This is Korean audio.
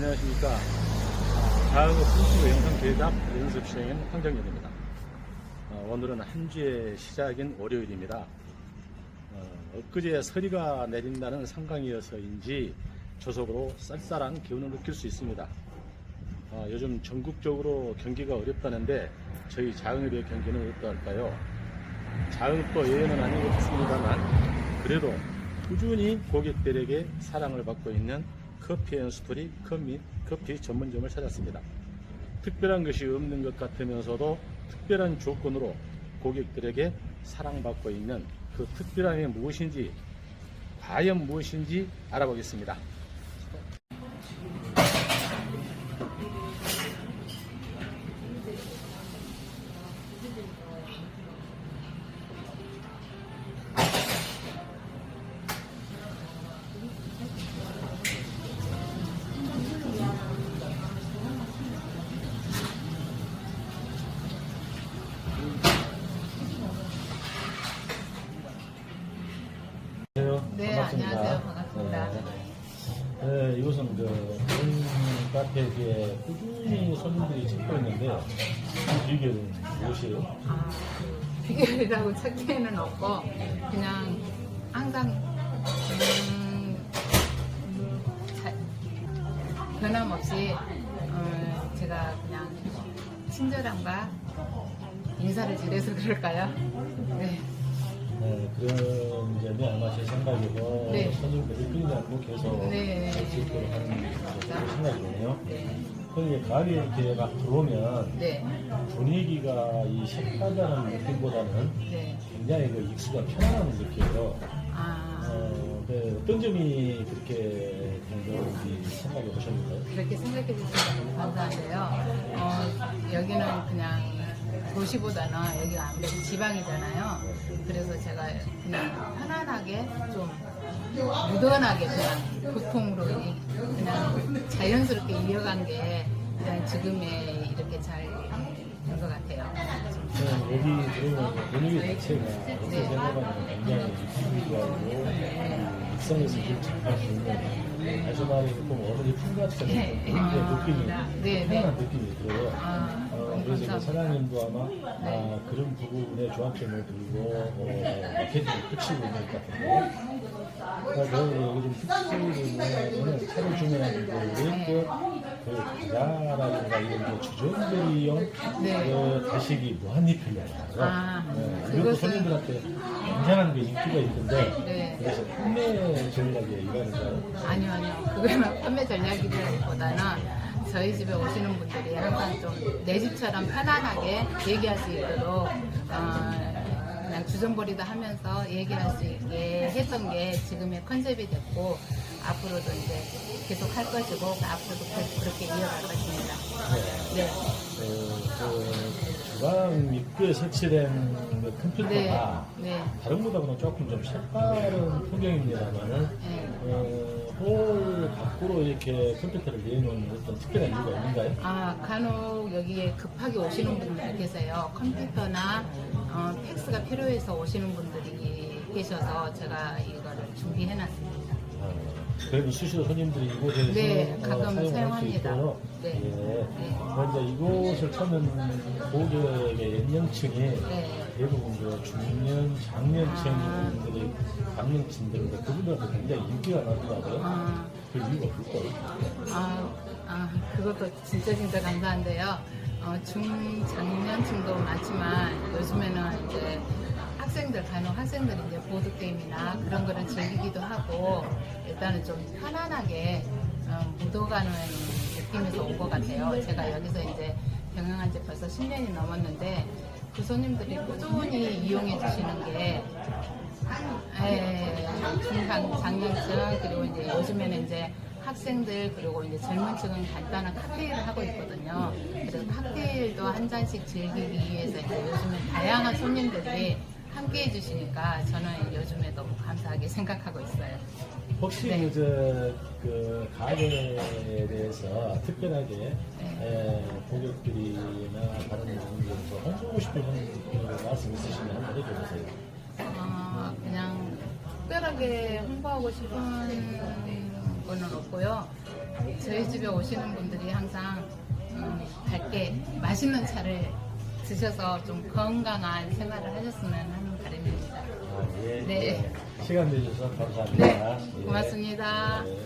안녕하십니까. 아, 자영업 풍수 영상 대답 연습 시행인 황정열입니다. 어, 오늘은 한 주의 시작인 월요일입니다. 어, 엊그제 서리가 내린다는 상강이어서인지 조속으로 쌀쌀한 기운을 느낄 수 있습니다. 어, 요즘 전국적으로 경기가 어렵다는데 저희 자영업의 경기는 어떠할까요? 자영업도 예외는 아니겠습니다만 그래도 꾸준히 고객들에게 사랑을 받고 있는 커피 앤 스토리 커피, 커피 전문점을 찾았습니다. 특별한 것이 없는 것 같으면서도 특별한 조건으로 고객들에게 사랑받고 있는 그 특별함이 무엇인지 과연 무엇인지 알아보겠습니다. 안녕하세요. 네, 안녕하세요. 반갑습니다. 네, 네, 이곳은 그본 카페에 꾸준히 손님들이 찾고 있는데 이 비결은 무엇이에요? 아, 비결이라고 찾기에는 없고 그냥 항상 음, 자- 변함없이 어, 제가 그냥 친절함과 인사를 잘해서 그럴까요? 네, 네, 그런 점이 아마 제 생각이고 네. 끊이지 않고 계속 네. 할 수 있도록 하는 그런 생각이 드네요. 네, 그런데 가을에 이렇게 막 들어오면 네, 분위기가 이 색다른 느낌보다는 네. 굉장히 그 익수가 편안함을 느껴요. 아, 어, 그 어떤 점이 그렇게 된다고 생각해 보셨나요? 그렇게 생각해 주셔서 감사한데요. 어, 여기는 그냥 도시보다는 여기가 아무래도 지방이잖아요. 그래서 제가 그냥 편안하게 좀 무던하게 그냥 보통으로 이- 그냥 자연스럽게 이어간 게 그냥 지금의 이렇게 잘 된 것 같아요. 저는 여기 분위기 자체가 어떻게 네. 생각하면 굉장히 분위기하고 일상에서 밀착할 수 있는 다시 말해서 좀 어른이 풍같은 네. 그런 느낌이 네, 편안한 느낌이 들어요. 아, 어, 그래서 그. 사장님도 아마 아, 그런 부분에 조합점을 들고 어, 마케팅을 붙이고 있는 것 같은데 그러니까 여기 좀 뭐냐면 차를 주문하는 분들이 그과 자라든가 이런 그 주전부리용 네. 그 가식이 무한리필이에요. 아, 네, 그것도 그것은- 손님들한테 굉장한 그 인기가 있던데 네. 그래서 판매 전략에 일하는가요? 아니요, 아니요. 그거는 판매 전략이라기보다는 저희 집에 오시는 분들이 항상 좀 내 집처럼 편안하게 얘기할 수 있도록 어, 그냥 주전부리도 하면서 얘기할 수 있게 했던 게 지금의 컨셉이 됐고 앞으로도 이제 계속 할 것이고 앞으로도 그- 그렇게 이어갈 것입니다. 네, 그, 그 주방 입구에 설치된 그 네, 컴퓨터가 네, 다른 보다는 조금 좀 색다른 풍경입니다만은 네. 어, 홀 밖으로 이렇게 컴퓨터를 내놓은 어떤 특별한 이유가 있는가요? 아, 간혹 여기에 급하게 오시는 분들이 계세요. 컴퓨터나 어, 팩스가 필요해서 오시는 분들이 계셔서 제가 이거를 준비해 놨습니다. 어, 그래도 수시로 손님들이 이곳에서 네, 어, 가끔 사용할 수 사용합니다. 있도록 네. 예. 네. 먼저 이곳을 찾는 고객의 연령층이 네. 대부분 그 중년, 장년층들이 장년층들인데 그분들한테 굉장히 인기가 많더라고요. 아, 그 이유가 뭘까요? 아, 아, 그것도 진짜 진짜 감사한데요. 어, 중장년층도 많지만 요즘에는 이제 학생들, 간혹 학생들이 이제 보드 게임이나 그런 거를 즐기기도 하고 일단은 좀 편안하게 어, 묻어가는 느낌에서 온 것 같아요. 제가 여기서 이제 경영한 지 벌써 10년이 넘었는데 그 손님들이 꾸준히 이용해 주시는 게 예, 중간 장년층 그리고 이제 요즘에는 이제 학생들 그리고 이제 젊은 층은 간단한 칵테일을 하고 있거든요. 그래서 칵테일도 한 잔씩 즐기기 위해서 이제 요즘에 다양한 손님들이 함께 해주시니까 저는 요즘에 너무 감사하게 생각하고 있어요. 혹시 네. 그, 저, 그 가게에 대해서 특별하게 네. 에, 고객들이나 다른 분들에서 홍보하고 싶은 그 말씀 있으시면 한번 해줘보세요. 어, 그냥 특별하게 홍보하고 싶은 거는 없고요. 저희 집에 오시는 분들이 항상 음, 밝게 맛있는 차를 드셔서 좀 건강한 생활을 하셨으면 하는 바람입니다. 아, 예. 네. 시간 내주셔서 감사합니다. 네, 예. 고맙습니다. 네.